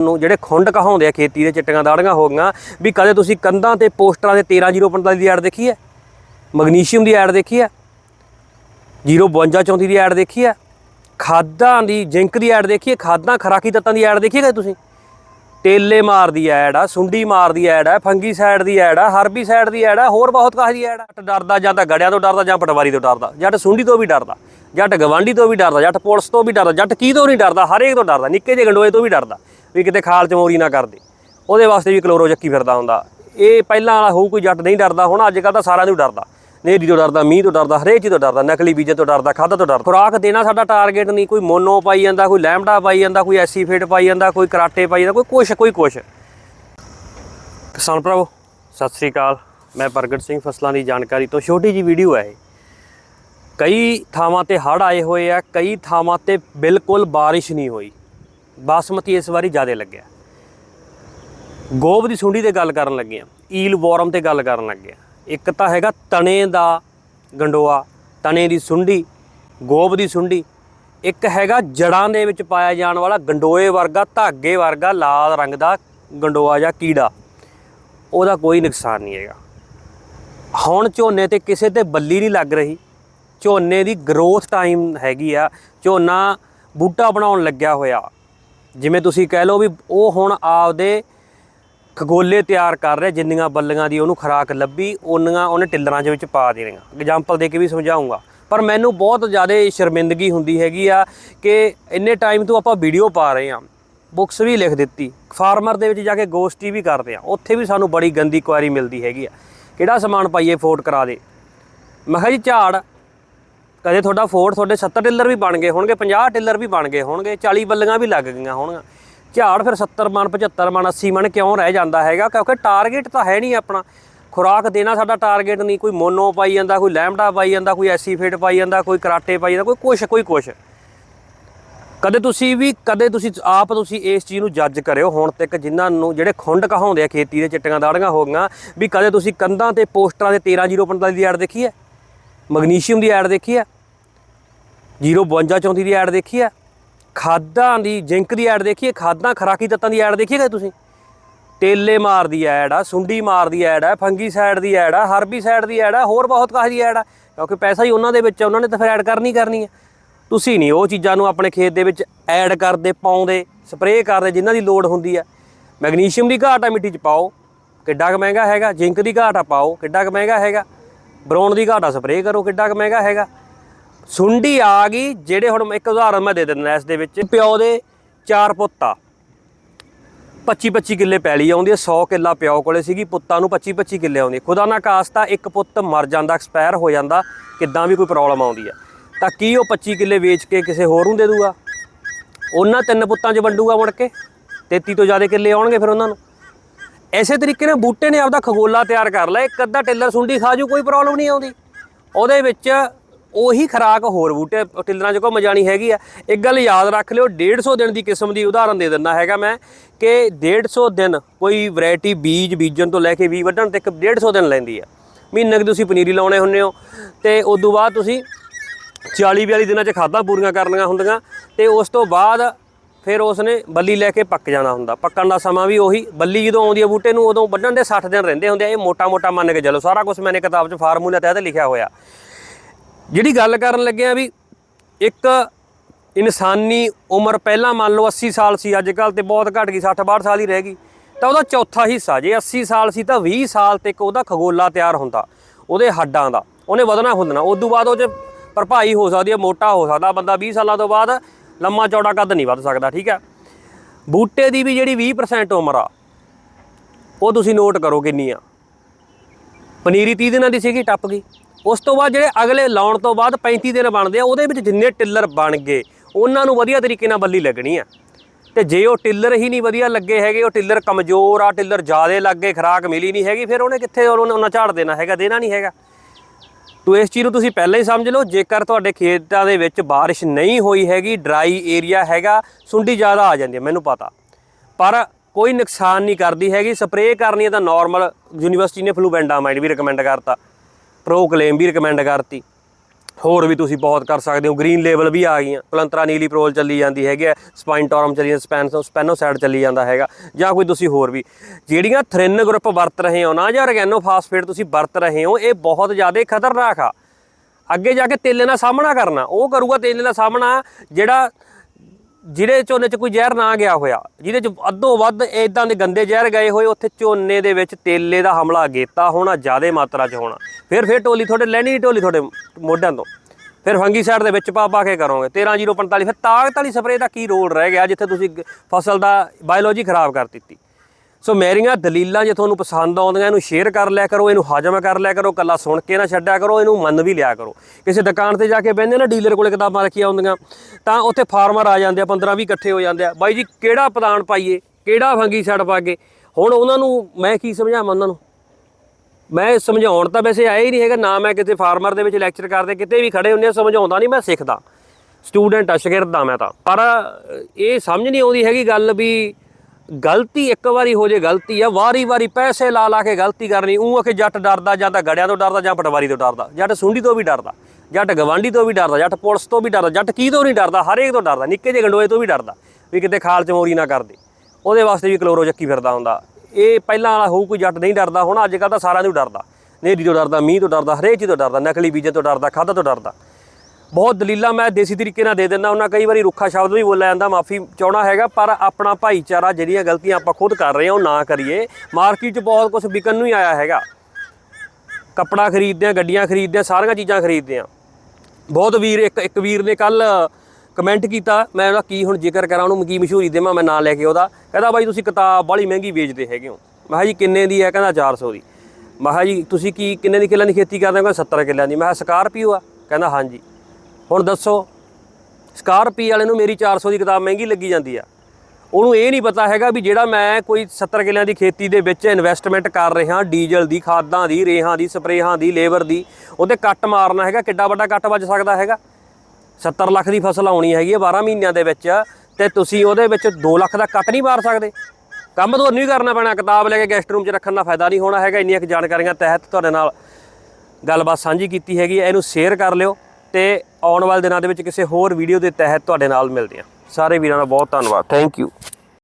ਨੂੰ ਜਿਹੜੇ ਖੁੰਡ ਕਹਾਉਂਦੇ ਆ ਖੇਤੀ ਦੇ ਚਿੱਟੀਆਂ ਦਾੜੀਆਂ ਹੋ ਗਈਆਂ ਵੀ ਕਦੇ ਤੁਸੀਂ ਕੰਧਾਂ ਤੇ ਪੋਸਟਰਾਂ ਦੇ 13045 ਦੀ ਐਡ ਦੇਖੀ ਹੈ ਮੈਗਨੀਸ਼ੀਅਮ ਦੀ ਐਡ ਦੇਖੀ ਹੈ 05234 ਦੀ ਐਡ ਦੇਖੀ ਹੈ ਖਾਦਾਂ ਦੀ ਜ਼ਿੰਕ ਦੀ ਐਡ ਦੇਖੀ ਹੈ ਖਾਦਾਂ ਖਰਾਕੀ ਤੱਤਾਂ ਦੀ ਐਡ ਦੇਖੀ ਹੈ ਕਦੇ ਤੁਸੀਂ ਟੇਲੇ ਮਾਰਦੀ ਐਡ ਆ ਸੁੰਡੀ ਮਾਰਦੀ ਐਡ ਆ ਫੰਗੀ ਸਾਈਡ ਦੀ ਐਡ ਆ ਹਰਬੀ ਸਾਈਡ ਦੀ ਐਡ ਆ ਹੋਰ ਬਹੁਤ ਕਾਹ ਦੀ ਐਡ ਆ ਡਰਦਾ ਜਾਂ ਤਾਂ ਗੜਿਆਂ ਤੋਂ ਡਰਦਾ ਜਾਂ ਪਟਵਾਰੀ ਤੋਂ ਡਰਦਾ ਜੱਟ ਸੁੰਡੀ ਤੋਂ ਵੀ ਡਰਦਾ ਜੱਟ ਗਵਾਂਢੀ ਤੋਂ ਵੀ ਡਰਦਾ ਜੱਟ ਪੁਲਿਸ ਤੋਂ ਵੀ ਡਰਦਾ ਜੱਟ ਕੀ ਤੋਂ ਨਹੀਂ ਡਰਦਾ ਹਰੇਕ ਤੋਂ ਡਰਦਾ ਨਿੱਕੇ ਜਿਹੇ ਗੰਡੋਏ ਤੋਂ ਵੀ ਡਰਦਾ ਵੀ ਕਿਤੇ ਖਾਲ ਚਮੋਰੀ ਮੋਰੀ ਨਾ ਕਰਦੇ ਉਹਦੇ ਵਾਸਤੇ ਵੀ ਕਲੋਰੋ ਚੱਕੀ ਫਿਰਦਾ ਹੁੰਦਾ। ਇਹ ਪਹਿਲਾਂ ਵਾਲਾ ਹੋਊ ਕੋਈ ਜੱਟ ਨਹੀਂ ਡਰਦਾ, ਹੁਣ ਅੱਜ ਕੱਲ੍ਹ ਤਾਂ ਸਾਰਿਆਂ ਨੂੰ ਡਰਦਾ। ਨੇਰੀ ਤੋਂ ਡਰਦਾ, ਮੀਂਹ ਤੋਂ ਡਰਦਾ, ਹਰੇਕ ਚੀਜ਼ ਤੋਂ ਡਰਦਾ, ਨਕਲੀ ਬੀਜੇ ਤੋਂ ਡਰਦਾ, ਖਾਦਾਂ ਤੋਂ ਡਰਦਾ। ਖੁਰਾਕ ਦੇਣਾ ਸਾਡਾ ਟਾਰਗੇਟ ਨਹੀਂ, ਕੋਈ ਮੋਨੋ ਪਾਈ ਜਾਂਦਾ, ਕੋਈ ਲੈਮਡਾ ਪਾਈ ਜਾਂਦਾ, ਕੋਈ ਐਸੀਫੇਟ ਪਾਈ ਜਾਂਦਾ, ਕੋਈ ਕਰਾਟੇ ਪਾਈ ਜਾਂਦਾ, ਕੋਈ ਕੁਛ ਕੋਈ ਕੁਛ। ਕਿਸਾਨ ਭਰਾਵੋ, ਸਤਿ ਸ੍ਰੀ ਅਕਾਲ। ਮੈਂ ਪ੍ਰਗਟ ਸਿੰਘ, ਫਸਲਾਂ ਦੀ ਜਾਣਕਾਰੀ ਤੋਂ ਛੋਟੀ ਜੀ ਵੀਡੀਓ ਹੈ ਇਹ। ਕਈ ਥਾਵਾਂ ਤੇ ਹੜ੍ਹ ਆਏ ਹੋਏ ਆ, ਕਈ ਥਾਵਾਂ ਤੇ ਬਿਲਕੁਲ ਬਾਰਿਸ਼ ਨਹੀਂ ਹੋਈ। ਬਾਸਮਤੀ ਇਸ ਵਾਰੀ ਜ਼ਿਆਦਾ ਲੱਗਿਆ। ਗੋਬ ਦੀ ਸੁੰਡੀ ਤੇ ਗੱਲ ਕਰਨ ਲੱਗੇ ਆ। ਈਲ ਵੋਰਮ ਤੇ ਗੱਲ ਕਰਨ ਲੱਗੇ ਆ। ਇੱਕ ਤਾਂ ਹੈਗਾ ਤਣੇ ਦਾ ਗੰਡੋਆ, ਤਣੇ ਦੀ ਸੁੰਡੀ ਗੋਬ ਦੀ ਸੁੰਡੀ। ਇੱਕ ਹੈਗਾ ਜੜਾਂ ਦੇ ਵਿੱਚ ਪਾਇਆ ਜਾਣ ਵਾਲਾ ਗੰਡੋਏ ਵਰਗਾ, ਧਾਗੇ ਵਰਗਾ, ਲਾਲ ਰੰਗ ਦਾ ਗੰਡੋਆ ਜਾਂ ਕੀੜਾ। ਉਹਦਾ ਕੋਈ ਨੁਕਸਾਨ ਨਹੀਂ ਹੈਗਾ। ਹੁਣ ਝੋਨੇ ਤੇ ਕਿਸੇ ਤੇ ਬੱਲੀ ਨਹੀਂ ਲੱਗ ਰਹੀ। ਝੋਨੇ ਦੀ ਗਰੋਥ ਟਾਈਮ ਹੈਗੀ ਆ। ਝੋਨਾ ਬੂਟਾ ਬਣਾਉਣ ਲੱਗਿਆ ਹੋਇਆ। ਜਿਵੇਂ ਤੁਸੀਂ ਕਹਿ ਲਓ ਵੀ ਉਹ ਹੁਣ ਆਪਦੇ ਖਗੋਲੇ ਤਿਆਰ ਕਰ ਰਿਹਾ, ਜਿੰਨੀਆਂ ਬੱਲੀਆਂ ਦੀ ਉਹਨੂੰ ਖੁਰਾਕ ਲੱਭੀ, ਓਨੀਆਂ ਉਹਨੇ ਟਿੱਲਰਾਂ ਦੇ ਵਿੱਚ ਪਾ ਦੇਣੀਆਂ। ਐਗਜ਼ਾਮਪਲ ਦੇ ਕੇ ਵੀ ਸਮਝਾਉਂਗਾ। ਪਰ ਮੈਨੂੰ ਬਹੁਤ ਜ਼ਿਆਦਾ ਸ਼ਰਮਿੰਦਗੀ ਹੁੰਦੀ ਹੈਗੀ ਆ ਕਿ ਇੰਨੇ ਟਾਈਮ ਤੋਂ ਆਪਾਂ ਵੀਡੀਓ ਪਾ ਰਹੇ ਹਾਂ। ਬੁੱਕਸ ਵੀ ਲਿਖ ਦਿੱਤੀ। ਫਾਰਮਰ ਦੇ ਵਿੱਚ ਜਾ ਕੇ ਗੋਸ਼ਟੀ ਵੀ ਕਰਦੇ ਆ ਉੱਥੇ ਵੀ ਸਾਨੂੰ ਬੜੀ ਗੰਦੀ ਕੁਆਰੀ ਮਿਲਦੀ ਹੈਗੀ ਆ। ਕਿਹੜਾ ਸਮਾਨ ਪਾਈਏ, ਫੋਟ ਕਰਾ ਦੇ। ਮੈਂ ਕਿਹਾ ਜੀ ਝਾੜ ਕਦੇ ਤੁਹਾਡਾ ਫੋਰਡ ਤੁਹਾਡੇ 70 ਟਿੱਲਰ ਵੀ ਬਣ ਗਏ ਹੋਣਗੇ 50 ਟਿੱਲਰ ਵੀ ਬਣ ਗਏ ਹੋਣਗੇ 40 ਬੱਲੀਆਂ ਵੀ ਲੱਗ ਗਈਆਂ ਹੋਣਗੀਆਂ। ਝਾੜ ਫਿਰ 70 ਮਣ 75 ਮਣ 80 ਮਣ ਕਿਉਂ ਰਹਿ ਜਾਂਦਾ ਹੈਗਾ? ਕਿਉਂਕਿ ਟਾਰਗੇਟ ਤਾਂ ਹੈ ਨਹੀਂ ਆਪਣਾ। ਖੁਰਾਕ ਦੇਣਾ ਸਾਡਾ ਟਾਰਗੇਟ ਨਹੀਂ, ਕੋਈ ਮੋਨੋ ਪਾਈ ਜਾਂਦਾ, ਕੋਈ ਲੈਮਡਾ ਪਾਈ ਜਾਂਦਾ, ਕੋਈ ਐਸੀਫੇਟ ਪਾਈ ਜਾਂਦਾ, ਕੋਈ ਕਰਾਟੇ ਪਾਈ ਜਾਂਦਾ, ਕੋਈ ਕੁਛ ਕੋਈ ਕੁਛ। ਕਦੇ ਤੁਸੀਂ ਵੀ, ਕਦੇ ਤੁਸੀਂ, ਆਪ ਤੁਸੀਂ ਇਸ ਚੀਜ਼ ਨੂੰ ਜੱਜ ਕਰਿਓ। ਹੁਣ ਤੱਕ ਜਿਨ੍ਹਾਂ ਨੂੰ, ਜਿਹੜੇ ਖੁੰਡ ਕਹਾਉਂਦੇ ਆ ਖੇਤੀ ਦੇ ਚਿੱਟੀਆਂ ਦਾੜੀਆਂ ਹੋ ਗਈਆਂ, ਵੀ ਕਦੇ ਤੁਸੀਂ ਕੰਧਾਂ ਤੇ ਪੋਸਟਰਾਂ ਦੇ 13045 ਦੀ ਐਡ ਦੇਖੀ ਹੈ? ਮੈਗਨੀਸ਼ੀਅਮ ਦੀ ਐਡ ਦੇਖੀ ਹੈ 05234 ਦੀ ਐਡ ਦੇਖੀ ਆ? ਖਾਦਾਂ ਦੀ, ਜ਼ਿੰਕ ਦੀ ਐਡ ਦੇਖੀ ਹੈ ਖਾਦਾਂ ਖਰਾਕੀ ਤੱਤਾਂ ਦੀ ਐਡ ਦੇਖੀ ਹੈ ਤੁਸੀਂ? ਟੇਲੇ ਮਾਰਦੀ ਐਡ ਆ, ਸੁੰਡੀ ਮਾਰ ਦੀ ਐਡ ਆ ਫੰਗੀ ਸਾਈਡ ਦੀ ਐਡ ਆ ਹਰਬੀ ਸਾਈਡ ਦੀ ਐਡ ਆ, ਹੋਰ ਬਹੁਤ ਕਾਹ ਦੀ ਐਡ ਆ? ਕਿਉਂਕਿ ਪੈਸਾ ਹੀ ਉਹਨਾਂ ਦੇ ਵਿੱਚ ਉਹਨਾਂ ਨੇ ਤਾਂ ਫਿਰ ਐਡ ਕਰਨੀ ਕਰਨੀ ਹੈ ਤੁਸੀਂ ਨਹੀਂ ਉਹ ਚੀਜ਼ਾਂ ਨੂੰ ਆਪਣੇ ਖੇਤ ਦੇ ਵਿੱਚ ਐਡ ਕਰਦੇ, ਪਾਉਂਦੇ ਸਪਰੇਅ ਕਰਦੇ ਜਿਨ੍ਹਾਂ ਦੀ ਲੋੜ ਹੁੰਦੀ ਆ। ਮੈਗਨੀਸ਼ੀਅਮ ਦੀ ਘਾਟ ਆ ਮਿੱਟੀ 'ਚ ਪਾਓ। ਕਿੱਡਾ ਕੁ ਮਹਿੰਗਾ ਹੈਗਾ? ਜ਼ਿੰਕ ਦੀ ਘਾਟ ਆ ਪਾਓ। ਕਿੱਡਾ ਕੁ ਮਹਿੰਗਾ ਹੈਗਾ? ਬਰੌਨ ਦੀ ਘਾਟਾ ਸਪਰੇਅ ਕਰੋ, ਕਿੱਡਾ ਕੁ ਮਹਿੰਗਾ ਹੈਗਾ। ਸੁੰਡੀ ਆ ਗਈ, ਜਿਹੜੇ ਹੁਣ ਇੱਕ ਉਦਾਹਰਨ ਮੈਂ ਦੇ ਦਿੰਦਾ ਇਸ ਦੇ ਵਿੱਚ। ਪਿਓ ਦੇ ਚਾਰ ਪੁੱਤ। ਆ 25 25 ਕਿੱਲੇ ਪੈਲੀ ਆਉਂਦੀ ਹੈ 100 ਕਿੱਲਾ ਪਿਓ ਕੋਲੇ ਸੀਗੀ, ਪੁੱਤਾਂ ਨੂੰ 25 25 ਕਿੱਲੇ ਆਉਂਦੀ ਖੁਦਾ ਨਾ ਕਾਸਤਾ ਇੱਕ ਪੁੱਤ ਮਰ ਜਾਂਦਾ, ਐਕਸਪਾਇਰ ਹੋ ਜਾਂਦਾ, ਕਿੱਦਾਂ ਵੀ ਕੋਈ ਪ੍ਰੋਬਲਮ ਆਉਂਦੀ ਹੈ। ਤਾਂ ਕੀ ਉਹ 25 ਕਿੱਲੇ ਵੇਚ ਕੇ ਕਿਸੇ ਹੋਰ ਨੂੰ ਦੇ ਦੂਗਾ? ਉਹਨਾਂ ਤਿੰਨ ਪੁੱਤਾਂ 'ਚ ਵੰਡੂਗਾ ਮੁੜ ਕੇ? 33 ਤੋਂ ਜ਼ਿਆਦਾ ਕਿੱਲੇ ਆਉਣਗੇ ਫਿਰ ਉਹਨਾਂ ਨੂੰ। ਐਸੇ ਤਰੀਕੇ ਨਾਲ ਬੂਟੇ ਨੇ ਆਪਦਾ ਖਗੋਲਾ ਤਿਆਰ ਕਰ ਲਿਆ, ਇੱਕ ਅੱਧਾ ਟਿੱਲਰ ਸੁੰਡੀ ਖਾ ਜੂ, ਕੋਈ ਪ੍ਰੋਬਲਮ ਨਹੀਂ ਆਉਂਦੀ। ਉਹਦੇ ਵਿੱਚ ਉਹੀ ਖਰਾਕ ਹੋਰ ਬੂਟੇ, ਟਿੱਲਰਾਂ 'ਚ ਘੁੰਮ ਜਾਣੀ ਹੈਗੀ ਆ। ਇੱਕ ਗੱਲ ਯਾਦ ਰੱਖ ਲਿਓ 150 ਦਿਨ ਦੀ ਕਿਸਮ ਦੀ ਉਦਾਹਰਨ ਦੇ ਦਿੰਦਾ ਹੈਗਾ ਮੈਂ ਕਿ 150 ਦਿਨ ਕੋਈ ਵੈਰਾਈਟੀ ਬੀਜ ਬੀਜਣ ਤੋਂ ਲੈ ਕੇ ਵੀ ਵੱਢਣ ਤੱਕ 150 ਦਿਨ ਲੈਂਦੀ ਆ। ਮਹੀਨੇ ਕੁ ਤੁਸੀਂ ਪਨੀਰੀ ਲਾਉਣੇ ਹੁੰਨੇ ਹੋ ਤੇ ਉਸ ਤੋਂ ਬਾਅਦ ਤੁਸੀਂ 40 42 ਦਿਨਾਂ 'ਚ ਖਾਦਾਂ ਪੂਰੀਆਂ ਕਰਨੀਆਂ ਹੁੰਦੀਆਂ ਤੇ ਉਸ ਤੋਂ ਬਾਅਦ ਫਿਰ ਉਸ ਨੇ ਬੱਲੀ ਲੈ ਕੇ ਪੱਕ ਜਾਣਾ ਹੁੰਦਾ। ਪੱਕਣ ਦਾ ਸਮਾਂ ਵੀ ਉਹੀ, ਬੱਲੀ ਜਦੋਂ ਆਉਂਦੀ ਹੈ ਬੂਟੇ ਨੂੰ, ਉਦੋਂ ਵੱਢਣ ਦੇ 60 ਦਿਨ ਰਹਿੰਦੇ ਹੁੰਦੇ ਆ, ਇਹ ਮੋਟਾ-ਮੋਟਾ ਮੰਨ ਕੇ ਚੱਲੋ। ਸਾਰਾ ਕੁਝ ਮੈਨੇ ਕਿਤਾਬ 'ਚ ਫਾਰਮੂਲਾ ਤਹਿਤ ਲਿਖਿਆ ਹੋਇਆ। ਜਿਹੜੀ ਗੱਲ ਕਰਨ ਲੱਗਿਆ ਵੀ ਇੱਕ ਇਨਸਾਨੀ ਉਮਰ ਪਹਿਲਾਂ ਮੰਨ ਲਓ 80 ਸਾਲ ਸੀ ਅੱਜ ਕੱਲ ਤੇ ਬਹੁਤ ਘਟ ਗਈ 60 62 ਸਾਲ ਹੀ ਰਹਿ ਗਈ, ਤਾਂ ਉਹਦਾ ਚੌਥਾ ਹਿੱਸਾ, ਜੇ 80 ਸਾਲ ਸੀ ਤਾਂ 20 ਸਾਲ ਤੱਕ ਉਹਦਾ ਖਗੋਲਾ ਤਿਆਰ ਹੁੰਦਾ, ਉਹਦੇ ਹੱਡਾਂ ਦਾ, ਉਹਨੇ ਵਧਣਾ ਹੁੰਦਣਾ ਉਸ ਤੋਂ ਬਾਅਦ ਉਹ 'ਚ ਭਰਪਾਈ ਹੋ ਸਕਦੀ ਹੈ ਮੋਟਾ ਹੋ ਸਕਦਾ, ਬੰਦਾ 20 ਸਾਲਾਂ ਤੋਂ ਬਾਅਦ ਲੰਮਾ ਚੌੜਾ ਕੱਦ ਨਹੀਂ ਵੱਧ ਸਕਦਾ, ਠੀਕ ਹੈ? ਬੂਟੇ ਦੀ ਵੀ ਜਿਹੜੀ 20% ਉਮਰ ਆ, ਉਹ ਤੁਸੀਂ ਨੋਟ ਕਰੋ ਕਿੰਨੀ ਆ। ਪਨੀਰੀ 30 ਦਿਨਾਂ ਦੀ ਸੀਗੀ, ਟੱਪ ਗਈ। ਉਸ ਤੋਂ ਬਾਅਦ ਜਿਹੜੇ ਅਗਲੇ ਲਾਉਣ ਤੋਂ ਬਾਅਦ 35 ਦਿਨ ਬਣਦੇ ਆ, ਉਹਦੇ ਵਿੱਚ ਜਿੰਨੇ ਟਿੱਲਰ ਬਣ ਗਏ, ਉਹਨਾਂ ਨੂੰ ਵਧੀਆ ਤਰੀਕੇ ਨਾਲ ਬੱਲੀ ਲੱਗਣੀ ਆ। ਤੇ ਜੇ ਉਹ ਟਿੱਲਰ ਹੀ ਨਹੀਂ ਵਧੀਆ ਲੱਗੇ ਹੈਗੇ, ਉਹ ਟਿੱਲਰ ਕਮਜ਼ੋਰ ਆ, ਟਿੱਲਰ ਜ਼ਿਆਦੇ ਲੱਗੇ ਖਰਾਕ ਮਿਲੀ ਨਹੀਂ ਹੈਗੀ, ਫਿਰ ਉਹਨੇ ਕਿੱਥੇ ਉਹਨੇ ਉਹਨਾਂ ਝਾੜ ਦੇਣਾ ਹੈਗਾ, ਦੇਣਾ ਨਹੀਂ ਹੈਗਾ। ਤੋ ਇਸ ਚੀਜ਼ ਨੂੰ ਤੁਸੀਂ ਪਹਿਲਾਂ ਹੀ ਸਮਝ ਲਓ, ਜੇਕਰ ਤੁਹਾਡੇ ਖੇਤਾਂ ਦੇ ਵਿੱਚ بارش ਨਹੀਂ ਹੋਈ ਹੈਗੀ ਡਰਾਈ ਏਰੀਆ ਹੈਗਾ, ਸੁੰਡੀ ਜ਼ਿਆਦਾ ਆ ਜਾਂਦੀ ਹੈ, ਮੈਨੂੰ ਪਤਾ। ਪਰ ਕੋਈ ਨੁਕਸਾਨ ਨਹੀਂ ਕਰਦੀ ਹੈਗੀ ਸਪਰੇਅ ਕਰਨੀ ਹੈ ਤਾਂ ਨਾਰਮਲ ਯੂਨੀਵਰਸਿਟੀ ਨੇ ਫਲੂਬੈਂਡਾਮਾਈਡ ਵੀ ਰეკਮੈਂਡ ਕਰਤਾ। ਪ੍ਰੋਕਲੇਮ ਵੀ ਰეკਮੈਂਡ ਕਰਤੀ। ਹੋਰ ਵੀ ਤੁਸੀਂ ਬਹੁਤ ਕਰ ਸਕਦੇ ਹੋ। ਗ੍ਰੀਨ ਲੇਵਲ ਵੀ ਆ ਗਈਆਂ। ਪਲੰਤਰਾ ਨੀਲੀ ਪ੍ਰੋਲ ਚੱਲੀ ਜਾਂਦੀ ਹੈਗੀ ਹੈ। ਸਪਾਈਨ ਟੋਰਮ ਚੱਲੀ ਜਾਂਦੀ ਸਪੈਨੋ ਸਪੈਨੋਸਾਈਡ ਚੱਲੀ ਜਾਂਦਾ ਹੈਗਾ। ਜਾਂ ਕੋਈ ਤੁਸੀਂ ਹੋਰ ਵੀ। ਜਿਹੜੀਆਂ ਥ੍ਰਿਨ ਗਰੁੱਪ ਵਰਤ ਰਹੇ ਹੋ ਨਾ, ਜਾਂ ਆਰਗੈਨੋ ਫਾਸਫੇਟ ਤੁਸੀਂ ਵਰਤ ਰਹੇ ਹੋ, ਇਹ ਬਹੁਤ ਜ਼ਿਆਦਾ ਖਤਰਨਾਕ ਆ। ਅੱਗੇ ਜਾ ਕੇ ਤੇਲੇ ਨਾਲ ਸਾਹਮਣਾ ਕਰਨਾ। ਉਹ ਕਰੂਗਾ ਤੇਲੇ ਨਾਲ ਸਾਹਮਣਾ ਜਿਹੜਾ ਜਿਹੜੇ ਝੋਨੇ 'ਚ ਕੋਈ ਜ਼ਹਿਰ ਨਾ ਗਿਆ ਹੋਇਆ, ਜਿਹਦੇ 'ਚ ਅੱਧੋ ਵੱਧ ਇਦਾਂ ਦੇ ਗੰਦੇ ਜ਼ਹਿਰ ਗਏ ਹੋਏ, ਉੱਥੇ ਝੋਨੇ ਦੇ ਵਿੱਚ ਤੇਲੇ ਦਾ ਹਮਲਾ ਅਗੇਤਾ ਹੋਣਾ, ਜ਼ਿਆਦਾ ਮਾਤਰਾ 'ਚ ਹੋਣਾ। ਫਿਰ ਫਿਰ ਟੋਲੀ ਤੁਹਾਡੇ, ਲੈਣੀ ਨਹੀਂ ਟੋਲੀ ਤੁਹਾਡੇ ਮੋਢਿਆਂ ਤੋਂ। ਫਿਰ ਫੰਗੀਸਾਈਡ ਦੇ ਵਿੱਚ ਪਾ ਪਾ ਕੇ ਕਰੋਗੇ। 13045 ਫਿਰ ਤਾਕਤ ਵਾਲੀ ਸਪਰੇਅ ਦਾ ਕੀ ਰੋਲ ਰਹਿ ਗਿਆ, ਜਿੱਥੇ ਤੁਸੀਂ ਫਸਲ ਦਾ ਬਾਇਓਲੋਜੀ ਖਰਾਬ ਕਰ ਦਿੱਤੀ। ਸੋ ਮੇਰੀਆਂ ਦਲੀਲਾਂ ਜੇ ਤੁਹਾਨੂੰ ਪਸੰਦ ਆਉਂਦੀਆਂ, ਇਹਨੂੰ ਸ਼ੇਅਰ ਕਰ ਲਿਆ ਕਰੋ, ਇਹਨੂੰ ਹਾਜ਼ਮ ਕਰ ਲਿਆ ਕਰੋ, ਕੱਲਾ ਸੁਣ ਕੇ ਨਾ ਛੱਡਿਆ ਕਰੋ, ਇਹਨੂੰ ਮੰਨ ਵੀ ਲਿਆ ਕਰੋ। ਕਿਸੇ ਦੁਕਾਨ ਤੇ ਜਾ ਕੇ ਬਹਿੰਦੇ ਨਾ, ਡੀਲਰ ਕੋਲੇ ਕਿਤਾਬਾਂ ਰੱਖੀਆਂ ਹੁੰਦੀਆਂ, ਤਾਂ ਉੱਥੇ ਫਾਰਮਰ ਆ ਜਾਂਦੇ ਆ 15 20 ਇਕੱਠੇ ਹੋ ਜਾਂਦੇ ਆ। ਬਾਈ ਜੀ, ਕਿਹੜਾ ਪਲਾਨ ਪਾਈਏ? ਕਿਹੜਾ ਫੰਗੀ ਛੱਡ ਪਾਗੇ ਹੁਣ ਉਹਨਾਂ ਨੂੰ ਮੈਂ ਕੀ ਸਮਝਾਵਾਂ ਉਹਨਾਂ ਨੂੰ? ਮੈਂ ਸਮਝਾਉਣ ਤਾਂ ਵੈਸੇ ਆਇਆ ਹੀ ਨਹੀਂ ਹੈਗਾ, ਨਾ ਮੈਂ ਕਿਤੇ ਫਾਰਮਰ ਦੇ ਵਿੱਚ ਲੈਕਚਰ ਕਰਦੇ, ਕਿਤੇ ਵੀ ਖੜੇ ਹੁੰਦੇ ਆ, ਸਮਝਾਉਂਦਾ ਨਹੀਂ ਮੈਂ, ਸਿੱਖਦਾ। ਸਟੂਡੈਂਟ ਆ, ਸ਼ਾਗਿਰਦ ਆ ਮੈਂ ਤਾਂ। ਪਰ ਇਹ ਸਮਝ ਨਹੀਂ ਆਉਂਦੀ ਹੈਗੀ ਗੱਲ ਵੀ ਗਲਤੀ ਇੱਕ ਵਾਰੀ ਹੋ ਜੇ ਗਲਤੀ ਆ ਵਾਰੀ-ਵਾਰੀ ਪੈਸੇ ਲਾ ਲਾ ਕੇ ਗਲਤੀ ਕਰਨੀ ਉਹ ਆਖੇ ਜੱਟ ਡਰਦਾ ਜਾਂ ਤਾਂ ਗੜਿਆਂ ਤੋਂ ਡਰਦਾ ਜਾਂ ਪਟਵਾਰੀ ਤੋਂ ਡਰਦਾ, ਜੱਟ ਸੁੰਡੀ ਤੋਂ ਵੀ ਡਰਦਾ, ਜੱਟ ਗਵਾਂਢੀ ਤੋਂ ਵੀ ਡਰਦਾ, ਜੱਟ ਪੁਲਿਸ ਤੋਂ ਵੀ ਡਰਦਾ, ਜੱਟ ਕੀ ਤੋਂ ਨਹੀਂ ਡਰਦਾ, ਹਰੇਕ ਤੋਂ ਡਰਦਾ, ਨਿੱਕੇ ਜਿਹੇ ਗੰਡੋਏ ਤੋਂ ਵੀ ਡਰਦਾ, ਵੀ ਕਿਤੇ ਖਾਲ ਚਮੋਰੀ ਨਾ ਕਰਦੇ ਉਹਦੇ ਵਾਸਤੇ ਵੀ ਕਲੋਰੋ ਚੱਕੀ ਫਿਰਦਾ ਹੁੰਦਾ। ਇਹ ਪਹਿਲਾਂ ਵਾਲਾ ਹੋਊ ਕੋਈ ਜੱਟ ਨਹੀਂ ਡਰਦਾ, ਹੁਣ ਅੱਜ ਕੱਲ ਤਾਂ ਸਾਰਿਆਂ ਨੂੰ ਡਰਦਾ। ਨੇਰੀ ਤੋਂ ਡਰਦਾ, ਮੀਂਹ ਤੋਂ ਡਰਦਾ, ਹਰੇਕ ਚੀਜ਼ ਤੋਂ ਡਰਦਾ, ਨਕਲੀ ਬੀਜਾਂ ਤੋਂ ਡਰਦਾ, ਖਾਦਾਂ ਤੋਂ ਡਰਦਾ। ਬਹੁਤ ਦਲੀਲਾਂ ਮੈਂ ਦੇਸੀ ਤਰੀਕੇ ਨਾਲ ਦੇ ਦਿੰਦਾ, ਉਹਨਾਂ ਕਈ ਵਾਰੀ ਰੁੱਖਾ ਸ਼ਬਦ ਵੀ ਬੋਲਿਆ ਜਾਂਦਾ, ਮਾਫੀ ਚਾਹਣਾ ਹੈਗਾ, ਪਰ ਆਪਣਾ ਭਾਈਚਾਰਾ ਜਿਹੜੀਆਂ ਗਲਤੀਆਂ ਆਪਾਂ ਖੁਦ ਕਰ ਰਹੇ ਹਾਂ, ਉਹ ਨਾ ਕਰੀਏ। ਮਾਰਕੀਟ 'ਚ ਬਹੁਤ ਕੁਝ ਵਿਕਣ ਨੂੰ ਹੀ ਆਇਆ ਹੈਗਾ। ਕੱਪੜਾ ਖਰੀਦਦੇ ਆ ਗੱਡੀਆਂ ਖਰੀਦਦੇ ਆ ਸਾਰੀਆਂ ਚੀਜ਼ਾਂ ਖਰੀਦਦੇ ਆ ਬਹੁਤ ਵੀਰ, ਇੱਕ ਇੱਕ ਵੀਰ ਨੇ ਕੱਲ ਕਮੈਂਟ ਕੀਤਾ, ਮੈਂ ਉਹਦਾ ਕੀ ਹੁਣ ਜ਼ਿਕਰ ਕਰਾਂ, ਉਹਨੂੰ ਕੀ ਮਸ਼ਹੂਰੀ ਦੇਵਾਂ, ਮੈਂ ਨਾਂ ਲੈ ਕੇ ਉਹਦਾ। ਕਹਿੰਦਾ ਬਾਈ ਤੁਸੀਂ ਕਿਤਾਬ ਬਾਲੀ ਮਹਿੰਗੀ ਵੇਚਦੇ ਹੈਗੇ ਹੋ। ਮੈਂ ਕਿਹਾ ਜੀ ਕਿੰਨੇ ਦੀ ਹੈ? ਕਹਿੰਦਾ 400 ਦੀ। ਮੈਂ ਕਿਹਾ ਜੀ ਤੁਸੀਂ ਕੀ, ਕਿੰਨੇ ਦੀ ਕਿੱਲਿਆਂ ਦੀ ਖੇਤੀ ਕਰਦੇ ਹੋ? ਕਹਿੰਦਾ 70 ਕਿੱਲਿਆਂ ਦੀ। ਮੈਂ ਕਿਹਾ ਸਕਾਰਪੀਓ ਆ। ਕਹਿੰਦਾ ਹਾਂਜੀ। ਹੁਣ ਦੱਸੋ, ਸਕਾਰਪੀ ਵਾਲੇ ਨੂੰ ਮੇਰੀ 400 ਦੀ ਕਿਤਾਬ ਮਹਿੰਗੀ ਲੱਗੀ ਜਾਂਦੀ ਆ। ਉਹਨੂੰ ਇਹ ਨਹੀਂ ਪਤਾ ਹੈਗਾ ਵੀ ਜਿਹੜਾ ਮੈਂ ਕੋਈ 70 ਕਿੱਲਿਆਂ ਦੀ ਖੇਤੀ ਦੇ ਵਿੱਚ ਇਨਵੈਸਟਮੈਂਟ ਕਰ ਰਿਹਾ, ਡੀਜ਼ਲ ਦੀ, ਖਾਦਾਂ ਦੀ, ਰੇਹਾਂ ਦੀ, ਸਪਰੇਹਾਂ ਦੀ, ਲੇਬਰ ਦੀ, ਉਹਦੇ ਕੱਟ ਮਾਰਨਾ ਹੈਗਾ, ਕਿੱਡਾ ਵੱਡਾ ਕੱਟ ਵੱਜ ਸਕਦਾ ਹੈਗਾ? 70 ਲੱਖ ਦੀ ਫਸਲ ਆਉਣੀ ਹੈਗੀ ਹੈ 12 ਮਹੀਨਿਆਂ ਦੇ ਵਿੱਚ, ਤੇ ਤੁਸੀਂ ਉਹਦੇ ਵਿੱਚ 2 ਲੱਖ ਦਾ ਕੱਟ ਨਹੀਂ ਮਾਰ ਸਕਦੇ। ਕੰਮ ਤੁਹਾਨੂੰ ਹੀ ਕਰਨਾ ਪੈਣਾ, ਕਿਤਾਬ ਲੈ ਕੇ ਗੈਸਟ ਰੂਮ 'ਚ ਰੱਖਣ ਦਾ ਫਾਇਦਾ ਨਹੀਂ ਹੋਣਾ ਹੈਗਾ, ਇੰਨੀਆਂ ਕੁ ਜਾਣਕਾਰੀਆਂ ਤਹਿਤ ਤੁਹਾਡੇ ਨਾਲ ਗੱਲਬਾਤ ਸਾਂਝੀ ਕੀਤੀ ਹੈਗੀ ਹੈ ਇਹਨੂੰ ਸ਼ੇਅਰ ਕਰ ਲਿਓ। ਤੇ ਆਉਣ ਵਾਲੇ ਦਿਨਾਂ ਦੇ ਵਿੱਚ ਕਿਸੇ ਹੋਰ ਵੀਡੀਓ ਦੇ ਤਹਿਤ ਤੁਹਾਡੇ ਨਾਲ ਮਿਲਦੇ ਹਾਂ। ਸਾਰੇ ਵੀਰਾਂ ਦਾ ਬਹੁਤ ਧੰਨਵਾਦ। Thank you